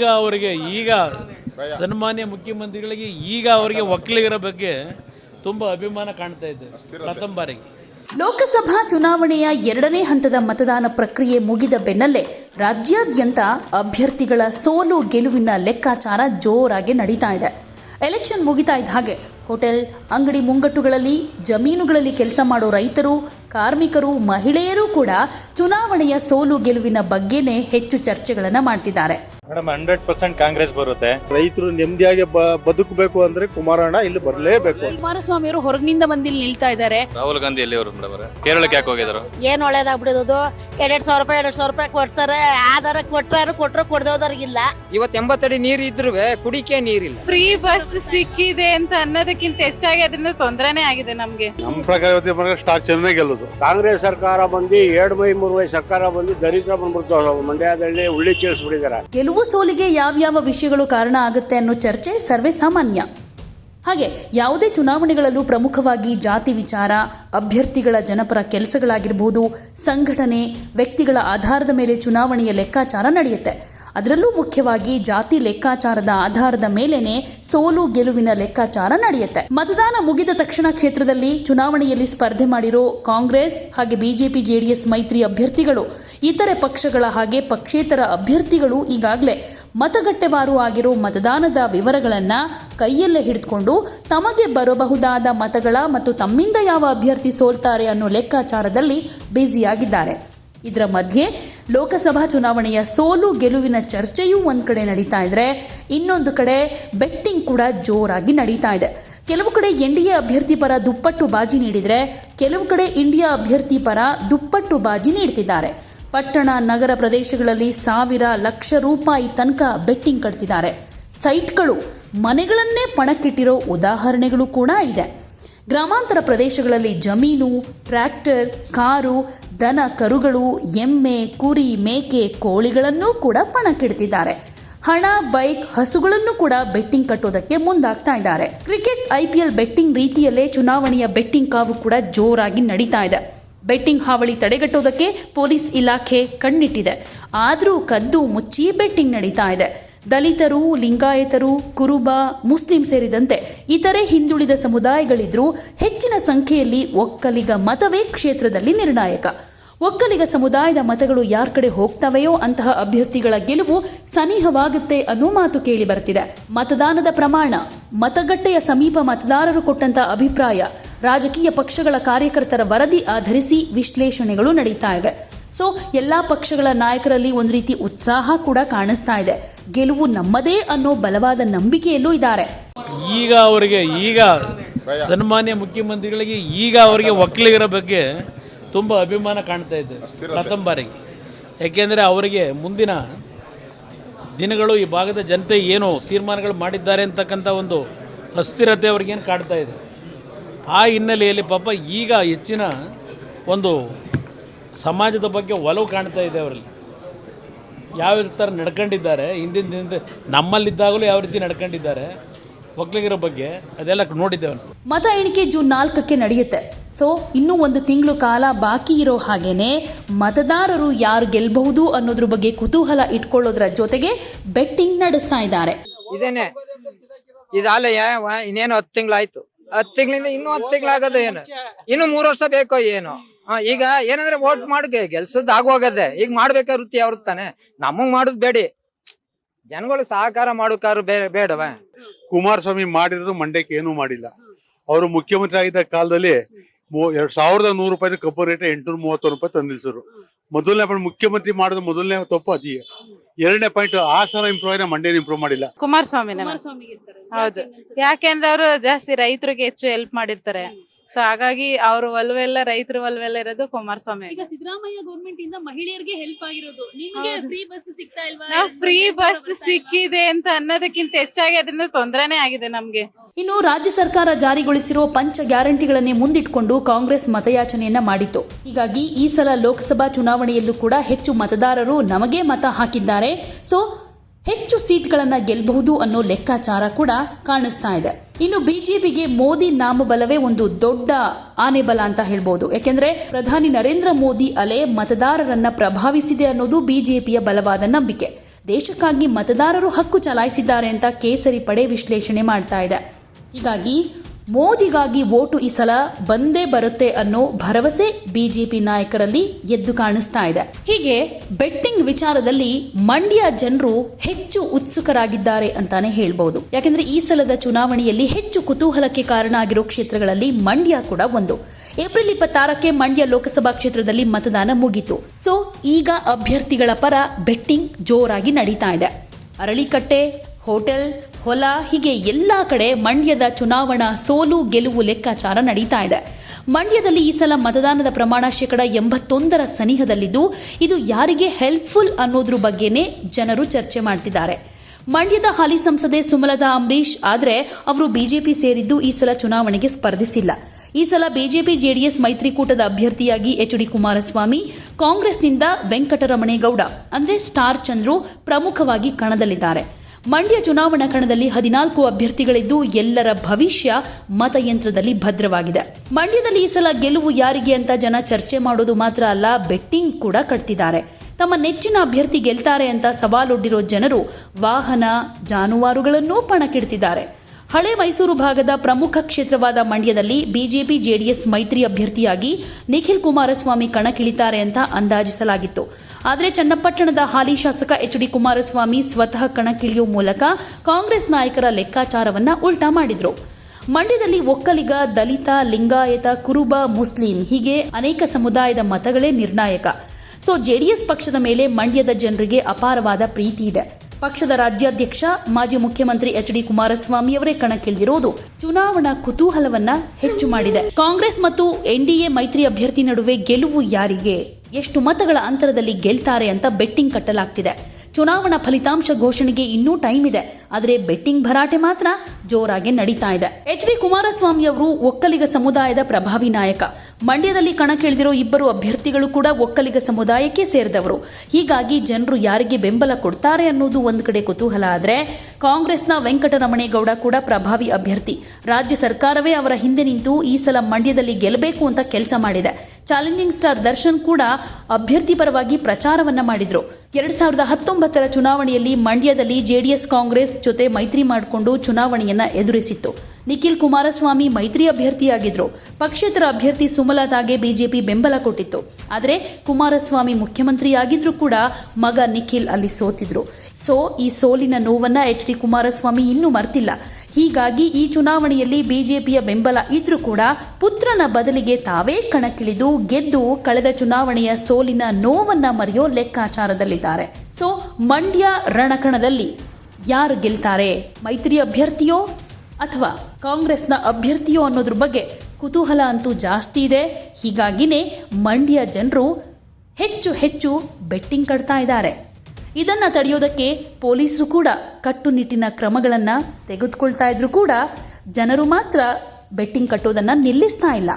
ಈಗ ಅವರಿಗೆ ಈಗ ಸನ್ಮಾನ್ಯ ಮುಖ್ಯಮಂತ್ರಿಗಳಿಗೆ ಈಗ ಅವರಿಗೆ ಒಕ್ಕಲಿಗರ ಬಗ್ಗೆ ತುಂಬಾ ಅಭಿಮಾನ ಕಾಣ್ತಾ ಇದೆ ಪ್ರಥಮ ಬಾರಿಗೆ. ಲೋಕಸಭಾ ಚುನಾವಣೆಯ ಎರಡನೇ ಹಂತದ ಮತದಾನ ಪ್ರಕ್ರಿಯೆ ಮುಗಿದ ಬೆನ್ನಲ್ಲೇ ರಾಜ್ಯಾದ್ಯಂತ ಅಭ್ಯರ್ಥಿಗಳ ಸೋಲು ಗೆಲುವಿನ ಲೆಕ್ಕಾಚಾರ ಜೋರಾಗಿ ನಡೀತಾ ಇದೆ. ಎಲೆಕ್ಷನ್ ಮುಗಿತಾ ಇದ್ದ ಹಾಗೆ ಹೋಟೆಲ್ ಅಂಗಡಿ ಮುಂಗಟ್ಟುಗಳಲ್ಲಿ ಜಮೀನುಗಳಲ್ಲಿ ಕೆಲಸ ಮಾಡೋ ರೈತರು ಕಾರ್ಮಿಕರು ಮಹಿಳೆಯರು ಕೂಡ ಚುನಾವಣೆಯ ಸೋಲು ಗೆಲುವಿನ ಬಗ್ಗೆನೇ ಹೆಚ್ಚು ಚರ್ಚೆಗಳನ್ನು ಮಾಡ್ತಿದ್ದಾರೆ. ಮೇಡಮ್ ಹಂಡ್ರೆಡ್ ಪರ್ಸೆಂಟ್ ಕಾಂಗ್ರೆಸ್ ಬರುತ್ತೆ. ರೈತರು ನೆಮ್ಮದಿಯಾಗಿ ಬ- ಬದುಕಬೇಕು ಅಂದ್ರೆ ಕುಮಾರಣ್ಣ ಇಲ್ಲಿ ಬರಲೇಬೇಕು. ಕುಮಾರಸ್ವಾಮಿ ಅವರು ಹೊರಗಿನಿಂದ ಬಂದು ಇಲ್ಲಿ ನಿಲ್ತಾ ಇದ್ದಾರೆ. ರಾಹುಲ್ ಗಾಂಧಿ ಎಲ್ಲಿ ಅವರು? ಮೇಡಮ್ ಕೇರಳಕ್ಕೆ ಯಾಕೆ ಹೋಗಿದ್ರು? ಏನ್ ಒಳ್ಳೇದಾಗ್ಬಿಡೋದು? ಎರಡ್ ಸಾವಿರ ರೂಪಾಯಿ ಎರಡ್ ಸಾವಿರ ರೂಪಾಯಿ ಕೊಡ್ತಾರೆ. ಆಧಾರ ಕೊಟ್ಟಾರು ಕೊಟ್ಟರು ಕೊಡದವ್ರಿಗಿಲ್ಲ ಇವತ್ತು ಎಂಬತ್ತಡಿ ನೀರು ಇದ್ರು ಕುಡಿಕೆ ನೀರಿಲ್ಲ. ಫ್ರೀ ಬಸ್ ಸಿಕ್ಕಿದೆ ಅಂತ ಅನ್ನೋದಕ್ಕಿಂತ ಹೆಚ್ಚಾಗಿ ಅದರಿಂದ ತೊಂದರೆನೇ ಆಗಿದೆ ನಮ್ಗೆ. ನಮ್ಮ ಪ್ರಕಾರ ಸ್ಟಾರ್ ಚೆನ್ನಾಗಿ ಗೆಲ್ಲೋದು. ಕಾಂಗ್ರೆಸ್ ಸರ್ಕಾರ ಬಂದು ಎರಡು ಮೈ ಮೂರು ಮೈ ಸರ್ಕಾರ ಬಂದು ದರಿದ್ರ ಬಂದ್ಬಿಡ್ತಾವ ಮಂಡ್ಯದಲ್ಲಿ ಉಳ್ಳಿ ಚೇಳಿಸ್ಬಿಟ್ಟಿದ್ದಾರೆ ಗೆಲುವು ಸೋಲಿಗೆ ಯಾವ್ಯಾವ ವಿಷಯಗಳು ಕಾರಣ ಆಗುತ್ತೆ ಅನ್ನೋ ಚರ್ಚೆ ಸರ್ವೇ ಸಾಮಾನ್ಯ. ಹಾಗೆ ಯಾವುದೇ ಚುನಾವಣೆಗಳಲ್ಲೂ ಪ್ರಮುಖವಾಗಿ ಜಾತಿ ವಿಚಾರ ಅಭ್ಯರ್ಥಿಗಳ ಜನಪರ ಕೆಲಸಗಳಾಗಿರ್ಬೋದು ಸಂಘಟನೆ ವ್ಯಕ್ತಿಗಳ ಆಧಾರದ ಮೇಲೆ ಚುನಾವಣೆಯ ಲೆಕ್ಕಾಚಾರ ನಡೆಯುತ್ತೆ. ಅದರಲ್ಲೂ ಮುಖ್ಯವಾಗಿ ಜಾತಿ ಲೆಕ್ಕಾಚಾರದ ಆಧಾರದ ಮೇಲೇನೆ ಸೋಲು ಗೆಲುವಿನ ಲೆಕ್ಕಾಚಾರ ನಡೆಯುತ್ತೆ. ಮತದಾನ ಮುಗಿದ ತಕ್ಷಣ ಕ್ಷೇತ್ರದಲ್ಲಿ ಚುನಾವಣೆಯಲ್ಲಿ ಸ್ಪರ್ಧೆ ಮಾಡಿರೋ ಕಾಂಗ್ರೆಸ್ ಹಾಗೆ ಬಿಜೆಪಿ, ಜೆಡಿಎಸ್ ಮೈತ್ರಿ ಅಭ್ಯರ್ಥಿಗಳು, ಇತರೆ ಪಕ್ಷಗಳ ಹಾಗೆ ಪಕ್ಷೇತರ ಅಭ್ಯರ್ಥಿಗಳು ಈಗಾಗಲೇ ಮತಗಟ್ಟೆವಾರು ಆಗಿರೋ ಮತದಾನದ ವಿವರಗಳನ್ನ ಕೈಯಲ್ಲೇ ಹಿಡಿದುಕೊಂಡು ತಮಗೆ ಬರಬಹುದಾದ ಮತಗಳ ಮತ್ತು ತಮ್ಮಿಂದ ಯಾವ ಅಭ್ಯರ್ಥಿ ಸೋಲ್ತಾರೆ ಅನ್ನೋ ಲೆಕ್ಕಾಚಾರದಲ್ಲಿ ಬ್ಯುಸಿಯಾಗಿದ್ದಾರೆ. ಇದರ ಮಧ್ಯೆ ಲೋಕಸಭಾ ಚುನಾವಣೆಯ ಸೋಲು ಗೆಲುವಿನ ಚರ್ಚೆಯೂ ಒಂದು ಕಡೆ ನಡೀತಾ ಇದ್ರೆ ಇನ್ನೊಂದು ಕಡೆ ಬೆಟ್ಟಿಂಗ್ ಕೂಡ ಜೋರಾಗಿ ನಡೀತಾ ಇದೆ. ಕೆಲವು ಕಡೆ ಎನ್ ಡಿ ಎ ಅಭ್ಯರ್ಥಿ ಪರ ದುಪ್ಪಟ್ಟು ಬಾಜಿ ನೀಡಿದರೆ ಕೆಲವು ಕಡೆ ಇಂಡಿಯಾ ಅಭ್ಯರ್ಥಿ ಪರ ದುಪ್ಪಟ್ಟು ಬಾಜಿ ನೀಡ್ತಿದ್ದಾರೆ. ಪಟ್ಟಣ, ನಗರ ಪ್ರದೇಶಗಳಲ್ಲಿ ಸಾವಿರ ಲಕ್ಷ ರೂಪಾಯಿ ತನಕ ಬೆಟ್ಟಿಂಗ್ ಕಟ್ತಿದ್ದಾರೆ. ಸೈಟ್ಗಳು ಮನೆಗಳನ್ನೇ ಪಣಕ್ಕಿಟ್ಟಿರೋ ಉದಾಹರಣೆಗಳು ಕೂಡ ಇದೆ. ಗ್ರಾಮಾಂತರ ಪ್ರದೇಶಗಳಲ್ಲಿ ಜಮೀನು, ಟ್ರ್ಯಾಕ್ಟರ್, ಕಾರು, ದನ ಕರುಗಳು, ಎಮ್ಮೆ, ಕುರಿ, ಮೇಕೆ, ಕೋಳಿಗಳನ್ನೂ ಕೂಡ ಪಣಕ್ಕಿಡ್ತಿದ್ದಾರೆ. ಹಣ, ಬೈಕ್, ಹಸುಗಳನ್ನು ಕೂಡ ಬೆಟ್ಟಿಂಗ್ ಕಟ್ಟೋದಕ್ಕೆ ಮುಂದಾಗ್ತಾ ಇದ್ದಾರೆ. ಕ್ರಿಕೆಟ್ ಐಪಿಎಲ್ ಬೆಟ್ಟಿಂಗ್ ರೀತಿಯಲ್ಲೇ ಚುನಾವಣೆಯ ಬೆಟ್ಟಿಂಗ್ ಕಾವು ಕೂಡ ಜೋರಾಗಿ ನಡೀತಾ ಇದೆ. ಬೆಟ್ಟಿಂಗ್ ಹಾವಳಿ ತಡೆಗಟ್ಟೋದಕ್ಕೆ ಪೊಲೀಸ್ ಇಲಾಖೆ ಕಣ್ಣಿಟ್ಟಿದೆ. ಆದರೂ ಕದ್ದು ಮುಚ್ಚಿ ಬೆಟ್ಟಿಂಗ್ ನಡೀತಾ ಇದೆ. ದಲಿತರು, ಲಿಂಗಾಯತರು, ಕುರುಬ, ಮುಸ್ಲಿಂ ಸೇರಿದಂತೆ ಇತರೆ ಹಿಂದುಳಿದ ಸಮುದಾಯಗಳಿದ್ರೂ ಹೆಚ್ಚಿನ ಸಂಖ್ಯೆಯಲ್ಲಿ ಒಕ್ಕಲಿಗ ಮತವೇ ಕ್ಷೇತ್ರದಲ್ಲಿ ನಿರ್ಣಾಯಕ. ಒಕ್ಕಲಿಗ ಸಮುದಾಯದ ಮತಗಳು ಯಾರ ಕಡೆ ಹೋಗ್ತವೆಯೋ ಅಂತಹ ಅಭ್ಯರ್ಥಿಗಳ ಗೆಲುವು ಸನಿಹವಾಗುತ್ತೆ ಅನ್ನೋ ಮಾತು ಕೇಳಿ ಬರ್ತಿದೆ ಮತದಾನದ ಪ್ರಮಾಣ, ಮತಗಟ್ಟೆಯ ಸಮೀಪ ಮತದಾರರು ಕೊಟ್ಟಂತ ಅಭಿಪ್ರಾಯ, ರಾಜಕೀಯ ಪಕ್ಷಗಳ ಕಾರ್ಯಕರ್ತರ ವರದಿ ಆಧರಿಸಿ ವಿಶ್ಲೇಷಣೆಗಳು ನಡೀತಾ ಇವೆ. ಸೊ ಎಲ್ಲ ಪಕ್ಷಗಳ ನಾಯಕರಲ್ಲಿ ಒಂದು ರೀತಿ ಉತ್ಸಾಹ ಕೂಡ ಕಾಣಿಸ್ತಾ ಇದೆ. ಗೆಲುವು ನಮ್ಮದೇ ಅನ್ನೋ ಬಲವಾದ ನಂಬಿಕೆಯಲ್ಲೂ ಇದ್ದಾರೆ. ಈಗ ಅವರಿಗೆ ಈಗ ಸನ್ಮಾನ್ಯ ಮುಖ್ಯಮಂತ್ರಿಗಳಿಗೆ ಈಗ ಅವರಿಗೆ ಒಕ್ಕಲಿಗರ ಬಗ್ಗೆ ತುಂಬ ಅಭಿಮಾನ ಕಾಣ್ತಾ ಇದೆ ಪ್ರಥಮ ಬಾರಿಗೆ. ಯಾಕೆಂದರೆ ಅವರಿಗೆ ಮುಂದಿನ ದಿನಗಳು ಈ ಭಾಗದ ಜನತೆ ಏನು ತೀರ್ಮಾನಗಳು ಮಾಡಿದ್ದಾರೆ ಅಂತಕ್ಕಂಥ ಒಂದು ಅಸ್ಥಿರತೆ ಅವ್ರಿಗೇನು ಕಾಡ್ತಾ ಇದೆ. ಆ ಹಿನ್ನೆಲೆಯಲ್ಲಿ ಪಾಪ ಈಗ ಹೆಚ್ಚಿನ ಒಂದು ಸಮಾಜದ ಬಗ್ಗೆ ಒಲವು ಕಾಣ್ತಾ ಇದೆ ಅವರಲ್ಲಿ. ಯಾವ ಥರ ನಡ್ಕೊಂಡಿದ್ದಾರೆ ಹಿಂದಿನ ದಿನದ ನಮ್ಮಲ್ಲಿದ್ದಾಗಲೂ ಯಾವ ರೀತಿ ನಡ್ಕೊಂಡಿದ್ದಾರೆ ಒಕ್ಕಲಿಗರ ಬಗ್ಗೆ ಅದೆಲ್ಲ ನೋಡಿದ್ದೇವೆ ಮತ ಎಣಿಕೆ ಜೂನ್ ನಾಲ್ಕಕ್ಕೆ ನಡೆಯುತ್ತೆ. ಸೊ ಇನ್ನೂ ಒಂದು ತಿಂಗಳು ಕಾಲ ಬಾಕಿ ಇರೋ ಹಾಗೇನೆ ಮತದಾರರು ಯಾರು ಗೆಲ್ಲಬಹುದು ಅನ್ನೋದ್ರ ಬಗ್ಗೆ ಕುತೂಹಲ ಇಟ್ಕೊಳ್ಳೋದ್ರ ಜೊತೆಗೆ ಬೆಟ್ಟಿಂಗ್ ನಡೆಸ್ತಾ ಇದ್ದಾರೆ. ಇದೇನೆ. ಇದಾಲಯ ಇನ್ನೇನು ಹತ್ತು ತಿಂಗಳಾಯ್ತು. ಹತ್ತು ತಿಂಗಳಿಂದ ಇನ್ನೂ ಹತ್ತು ತಿಂಗಳಾಗೋದು ಏನು? ಇನ್ನು ಮೂರು ವರ್ಷ ಬೇಕೋ ಏನು? ಆ, ಈಗ ಏನಂದ್ರೆ ವೋಟ್ ಮಾಡಿ ಗೆಲ್ಸದ್ ಆಗೋಗದೆ ಈಗ ಮಾಡ್ಬೇಕಾ ವೃತ್ತಿ ಅವ್ರದ್ ತಾನೆ? ನಮಗ್ ಮಾಡುದ್ ಬೇಡಿ. ಜನಗಳು ಸಹಕಾರ ಮಾಡೋಕಾರು ಬೇಡ ಬೇಡವ? ಕುಮಾರಸ್ವಾಮಿ ಮಾಡಿರೋದು ಮಂಡ್ಯಕ್ಕೆ ಏನೂ ಮಾಡಿಲ್ಲ. ಅವರು ಮುಖ್ಯಮಂತ್ರಿ ಆಗಿದ್ದ ಕಾಲದಲ್ಲಿ ಮೂ- ಎರಡ್ ಸಾವಿರದ ನೂರು ರೂಪಾಯಿ ಕಬ್ಬು ರೇಟ್ ಎಂಟುನೂರ ಮೂವತ್ತು ರೂಪಾಯಿ ತಂದಿಲ್ಸರು ಮೊದಲನೇ ಪಾಯಿಂಟ್ ಮುಖ್ಯಮಂತ್ರಿ ಮಾಡಿದ ಮೊದಲನೇ ತಪ್ಪು ಅದೇ ಎರಡನೇ ಪಾಯಿಂಟ್ ಹಾಸನ ಇಂಪ್ರೂವ್ ಆಗಿದೆ ಮಂಡ್ಯ ಇಂಪ್ರೂವ್ ಮಾಡಿಲ್ಲ. ಕುಮಾರಸ್ವಾಮಿನೇ. ಹೌದು. ಯಾಕೆಂದ್ರೆ ಅವರು ಜಾಸ್ತಿ ರೈತರಿಗೆ ಹೆಚ್ಚು ಹೆಲ್ಪ್ ಮಾಡಿರ್ತಾರೆ. ಸೊ ಹಾಗಾಗಿ ಅವ್ರ ಒಲವೆಲ್ಲ ರೈತರ ಒಲವೆಲ್ಲ ಇರೋದು ಕುಮಾರಸ್ವಾಮಿ ಈಗ ಸಿದ್ದರಾಮಯ್ಯ ಗೌರ್ಮೆಂಟ್ ಇಂದ ಮಹಿಳೆಯರಿಗೆ ಹೆಲ್ಪ್ ಆಗಿರೋದು. ನಿಮಗೆ ಫ್ರೀ ಬಸ್ ಸಿಗ್ತಾ ಇಲ್ವಾ? ನಾವು ಫ್ರೀ ಬಸ್ ಸಿಕ್ಕಿದೆ ಅಂತ ಅನ್ನೋದಕ್ಕಿಂತ ಹೆಚ್ಚಾಗಿ ಅದರಿಂದ ತೊಂದರೆನೇ ಆಗಿದೆ ನಮ್ಗೆ. ಇನ್ನು ರಾಜ್ಯ ಸರ್ಕಾರ ಜಾರಿಗೊಳಿಸಿರುವ ಪಂಚ ಗ್ಯಾರಂಟಿಗಳನ್ನೇ ಮುಂದಿಟ್ಕೊಂಡು ಕಾಂಗ್ರೆಸ್ ಮತಯಾಚನೆಯನ್ನ ಮಾಡಿತ್ತು. ಹೀಗಾಗಿ ಈ ಸಲ ಲೋಕಸಭಾ ಚುನಾವಣೆಯಲ್ಲೂ ಕೂಡ ಹೆಚ್ಚು ಮತದಾರರು ನಮಗೆ ಮತ ಹಾಕಿದ್ದಾರೆ. ಸೊ ಹೆಚ್ಚು ಸೀಟ್ಗಳನ್ನು ಗೆಲ್ಲಬಹುದು ಅನ್ನೋ ಲೆಕ್ಕಾಚಾರ ಕೂಡ ಕಾಣಿಸ್ತಾ ಇದೆ. ಇನ್ನು ಬಿಜೆಪಿಗೆ ಮೋದಿ ನಾಮಬಲವೇ ಒಂದು ದೊಡ್ಡ ಆನೆಬಲ ಅಂತ ಹೇಳ್ಬೋದು. ಯಾಕೆಂದ್ರೆ ಪ್ರಧಾನಿ ನರೇಂದ್ರ ಮೋದಿ ಅಲೆ ಮತದಾರರನ್ನ ಪ್ರಭಾವಿಸಿದೆ ಅನ್ನೋದು ಬಿಜೆಪಿಯ ಬಲವಾದ ನಂಬಿಕೆ. ದೇಶಕ್ಕಾಗಿ ಮತದಾರರು ಹಕ್ಕು ಚಲಾಯಿಸಿದ್ದಾರೆ ಅಂತ ಕೇಸರಿ ಪಡೆ ವಿಶ್ಲೇಷಣೆ ಮಾಡ್ತಾ ಇದೆ. ಹೀಗಾಗಿ ಮೋದಿಗಾಗಿ ವೋಟು ಈ ಸಲ ಬಂದೇ ಬರುತ್ತೆ ಅನ್ನೋ ಭರವಸೆ ಬಿಜೆಪಿ ನಾಯಕರಲ್ಲಿ ಎದ್ದು ಕಾಣಿಸ್ತಾ ಇದೆ. ಹೀಗೆ ಬೆಟ್ಟಿಂಗ್ ವಿಚಾರದಲ್ಲಿ ಮಂಡ್ಯ ಜನರು ಹೆಚ್ಚು ಉತ್ಸುಕರಾಗಿದ್ದಾರೆ ಅಂತಾನೆ ಹೇಳ್ಬಹುದು ಯಾಕೆಂದ್ರೆ ಈ ಸಲದ ಚುನಾವಣೆಯಲ್ಲಿ ಹೆಚ್ಚು ಕುತೂಹಲಕ್ಕೆ ಕಾರಣ ಆಗಿರೋ ಕ್ಷೇತ್ರಗಳಲ್ಲಿ ಮಂಡ್ಯ ಕೂಡ ಒಂದು. ಏಪ್ರಿಲ್ ಇಪ್ಪತ್ತಾರಕ್ಕೆ ಮಂಡ್ಯ ಲೋಕಸಭಾ ಕ್ಷೇತ್ರದಲ್ಲಿ ಮತದಾನ ಮುಗಿತು. ಸೊ, ಈಗ ಅಭ್ಯರ್ಥಿಗಳ ಪರ ಬೆಟ್ಟಿಂಗ್ ಜೋರಾಗಿ ನಡೀತಾ ಇದೆ. ಅರಳಿಕಟ್ಟೆ, ಹೋಟೆಲ್ ಹೊಲ, ಹೀಗೆ ಎಲ್ಲ ಕಡೆ ಮಂಡ್ಯದ ಚುನಾವಣಾ ಸೋಲು ಗೆಲುವು ಲೆಕ್ಕಾಚಾರ ನಡೀತಾ ಇದೆ. ಮಂಡ್ಯದಲ್ಲಿ ಈ ಸಲ ಮತದಾನದ ಪ್ರಮಾಣ ಶೇಕಡ ಎಂಬತ್ತೊಂದರ ಸನಿಹದಲ್ಲಿದ್ದು, ಇದು ಯಾರಿಗೆ ಹೆಲ್ಪ್ಫುಲ್ ಅನ್ನೋದ್ರ ಬಗ್ಗೆನೇ ಜನರು ಚರ್ಚೆ ಮಾಡ್ತಿದ್ದಾರೆ. ಮಂಡ್ಯದ ಹಾಲಿ ಸಂಸದೆ ಸುಮಲತಾ ಅಂಬರೀಶ್ ಆದರೆ ಅವರು ಬಿಜೆಪಿ ಸೇರಿದ್ದು ಈ ಸಲ ಚುನಾವಣೆಗೆ ಸ್ಪರ್ಧಿಸಿಲ್ಲ. ಈ ಸಲ ಬಿಜೆಪಿ ಜೆಡಿಎಸ್ ಮೈತ್ರಿಕೂಟದ ಅಭ್ಯರ್ಥಿಯಾಗಿ ಎಚ್ ಡಿ ಕುಮಾರಸ್ವಾಮಿ, ಕಾಂಗ್ರೆಸ್ನಿಂದ ವೆಂಕಟರಮಣೇಗೌಡ, ಅಂದರೆ ಸ್ಟಾರ್ ಚಂದ್ರು ಪ್ರಮುಖವಾಗಿ ಕಣದಲ್ಲಿದ್ದಾರೆ. ಮಂಡ್ಯ ಚುನಾವಣಾ ಕಣದಲ್ಲಿ ಹದಿನಾಲ್ಕು ಅಭ್ಯರ್ಥಿಗಳಿದ್ದು ಎಲ್ಲರ ಭವಿಷ್ಯ ಮತಯಂತ್ರದಲ್ಲಿ ಭದ್ರವಾಗಿದೆ. ಮಂಡ್ಯದಲ್ಲಿ ಈ ಸಲ ಗೆಲುವು ಯಾರಿಗೆ ಅಂತ ಜನ ಚರ್ಚೆ ಮಾಡೋದು ಮಾತ್ರ ಅಲ್ಲ, ಬೆಟ್ಟಿಂಗ್ ಕೂಡ ಕಟ್ತಿದ್ದಾರೆ. ತಮ್ಮ ನೆಚ್ಚಿನ ಅಭ್ಯರ್ಥಿ ಗೆಲ್ತಾರೆ ಅಂತ ಸವಾಲೊಡ್ಡಿರೋ ಜನರು ವಾಹನ, ಜಾನುವಾರುಗಳನ್ನೂ ಪಣಕ್ಕಿಡ್ತಿದ್ದಾರೆ. ಹಳೆ ಮೈಸೂರು ಭಾಗದ ಪ್ರಮುಖ ಕ್ಷೇತ್ರವಾದ ಮಂಡ್ಯದಲ್ಲಿ ಬಿಜೆಪಿ ಜೆಡಿಎಸ್ ಮೈತ್ರಿ ಅಭ್ಯರ್ಥಿಯಾಗಿ ನಿಖಿಲ್ ಕುಮಾರಸ್ವಾಮಿ ಕಣಕ್ಕಿಳಿತಾರೆ ಅಂತ ಅಂದಾಜಿಸಲಾಗಿತ್ತು. ಆದರೆ ಚನ್ನಪಟ್ಟಣದ ಹಾಲಿ ಶಾಸಕ ಎಚ್ ಡಿ ಕುಮಾರಸ್ವಾಮಿ ಸ್ವತಃ ಕಣಕ್ಕಿಳಿಯುವ ಮೂಲಕ ಕಾಂಗ್ರೆಸ್ ನಾಯಕರ ಲೆಕ್ಕಾಚಾರವನ್ನ ಉಲ್ಟಾ ಮಾಡಿದ್ರು. ಮಂಡ್ಯದಲ್ಲಿ ಒಕ್ಕಲಿಗ, ದಲಿತ, ಲಿಂಗಾಯತ, ಕುರುಬ, ಮುಸ್ಲಿಂ ಹೀಗೆ ಅನೇಕ ಸಮುದಾಯದ ಮತಗಳೇ ನಿರ್ಣಾಯಕ. ಸೊ ಜೆಡಿಎಸ್ ಪಕ್ಷದ ಮೇಲೆ ಮಂಡ್ಯದ ಜನರಿಗೆ ಅಪಾರವಾದ ಪ್ರೀತಿ ಇದೆ. ಪಕ್ಷದ ರಾಜ್ಯಾಧ್ಯಕ್ಷ, ಮಾಜಿ ಮುಖ್ಯಮಂತ್ರಿ ಎಚ್ ಡಿ ಕುಮಾರಸ್ವಾಮಿ ಅವರೇ ಕಣಕ್ಕಿಳಿದಿರುವುದು ಚುನಾವಣಾ ಕುತೂಹಲವನ್ನ ಹೆಚ್ಚು ಮಾಡಿದೆ. ಕಾಂಗ್ರೆಸ್ ಮತ್ತು ಎನ್ಡಿಎ ಮೈತ್ರಿ ಅಭ್ಯರ್ಥಿ ನಡುವೆ ಗೆಲುವು ಯಾರಿಗೆ? ಎಷ್ಟು ಮತಗಳ ಅಂತರದಲ್ಲಿ ಗೆಲ್ತಾರೆ ಅಂತ ಬೆಟ್ಟಿಂಗ್ ಕಟ್ಟಲಾಗ್ತಿದೆ. ಚುನಾವಣಾ ಫಲಿತಾಂಶ ಘೋಷಣೆಗೆ ಇನ್ನೂ ಟೈಮ್ ಇದೆ. ಆದರೆ ಬೆಟ್ಟಿಂಗ್ ಭರಾಟೆ ಮಾತ್ರ ಜೋರಾಗಿ ನಡೀತಾ ಇದೆ. ಎಚ್ ಡಿ ಕುಮಾರಸ್ವಾಮಿ ಅವರು ಒಕ್ಕಲಿಗ ಸಮುದಾಯದ ಪ್ರಭಾವಿ ನಾಯಕ. ಮಂಡ್ಯದಲ್ಲಿ ಕಣಕ್ಕಿಳಿದಿರೋ ಇಬ್ಬರು ಅಭ್ಯರ್ಥಿಗಳು ಕೂಡ ಒಕ್ಕಲಿಗ ಸಮುದಾಯಕ್ಕೆ ಸೇರಿದವರು. ಹೀಗಾಗಿ ಜನರು ಯಾರಿಗೆ ಬೆಂಬಲ ಕೊಡ್ತಾರೆ ಅನ್ನೋದು ಒಂದು ಕಡೆ ಕುತೂಹಲ. ಆದರೆ ಕಾಂಗ್ರೆಸ್ನ ವೆಂಕಟರಮಣೇಗೌಡ ಕೂಡ ಪ್ರಭಾವಿ ಅಭ್ಯರ್ಥಿ. ರಾಜ್ಯ ಸರ್ಕಾರವೇ ಅವರ ಹಿಂದೆ ನಿಂತು ಈ ಸಲ ಮಂಡ್ಯದಲ್ಲಿ ಗೆಲ್ಲಬೇಕು ಅಂತ ಕೆಲಸ ಮಾಡಿದೆ. ಚಾಲೆಂಜಿಂಗ್ ಸ್ಟಾರ್ ದರ್ಶನ್ ಕೂಡ ಅಭ್ಯರ್ಥಿ ಪರವಾಗಿ ಪ್ರಚಾರವನ್ನ ಮಾಡಿದ್ರು. ಎರಡ್ ಸಾವಿರದ ಹತ್ತೊಂಬತ್ತರ ಚುನಾವಣೆಯಲ್ಲಿ ಮಂಡ್ಯದಲ್ಲಿ ಜೆಡಿಎಸ್ ಕಾಂಗ್ರೆಸ್ ಜೊತೆ ಮೈತ್ರಿ ಮಾಡಿಕೊಂಡು ಚುನಾವಣೆಯನ್ನ ಎದುರಿಸಿತ್ತು. ನಿಖಿಲ್ ಕುಮಾರಸ್ವಾಮಿ ಮೈತ್ರಿ ಅಭ್ಯರ್ಥಿಯಾಗಿದ್ರು. ಪಕ್ಷೇತರ ಅಭ್ಯರ್ಥಿ ಸುಮಲತಾಗೆ ಬಿಜೆಪಿ ಬೆಂಬಲ ಕೊಟ್ಟಿತ್ತು. ಆದರೆ ಕುಮಾರಸ್ವಾಮಿ ಮುಖ್ಯಮಂತ್ರಿಯಾಗಿದ್ರು ಕೂಡ ಮಗ ನಿಖಿಲ್ ಅಲ್ಲಿ ಸೋತಿದ್ರು. ಸೊ, ಈ ಸೋಲಿನ ನೋವನ್ನ ಎಚ್ ಡಿ ಕುಮಾರಸ್ವಾಮಿ ಇನ್ನೂ ಮರ್ತಿಲ್ಲ. ಹೀಗಾಗಿ ಈ ಚುನಾವಣೆಯಲ್ಲಿ ಬಿಜೆಪಿಯ ಬೆಂಬಲ ಇದ್ರೂ ಕೂಡ ಪುತ್ರನ ಬದಲಿಗೆ ತಾವೇ ಕಣಕ್ಕಿಳಿದು ಗೆದ್ದು ಕಳೆದ ಚುನಾವಣೆಯ ಸೋಲಿನ ನೋವನ್ನ ಮರೆಯೋ ಲೆಕ್ಕಾಚಾರದಲ್ಲಿದ್ದಾರೆ. ಸೊ, ಮಂಡ್ಯ ರಣಕಣದಲ್ಲಿ ಯಾರು ಗೆಲ್ತಾರೆ? ಮೈತ್ರಿ ಅಭ್ಯರ್ಥಿಯೋ ಅಥವಾ ಕಾಂಗ್ರೆಸ್ನ ಅಭ್ಯರ್ಥಿಯೋ ಅನ್ನೋದ್ರ ಬಗ್ಗೆ ಕುತೂಹಲ ಅಂತೂ ಜಾಸ್ತಿ ಇದೆ. ಹೀಗಾಗಿನೇ ಮಂಡ್ಯ ಜನರು ಹೆಚ್ಚು ಹೆಚ್ಚು ಬೆಟ್ಟಿಂಗ್ ಕಟ್ತಾ ಇದ್ದಾರೆ. ಇದನ್ನು ತಡೆಯೋದಕ್ಕೆ ಪೊಲೀಸರು ಕೂಡ ಕಟ್ಟುನಿಟ್ಟಿನ ಕ್ರಮಗಳನ್ನು ತೆಗೆದುಕೊಳ್ತಾ ಇದ್ರು ಕೂಡ ಜನರು ಮಾತ್ರ ಬೆಟ್ಟಿಂಗ್ ಕಟ್ಟೋದನ್ನು ನಿಲ್ಲಿಸ್ತಾ ಇಲ್ಲ.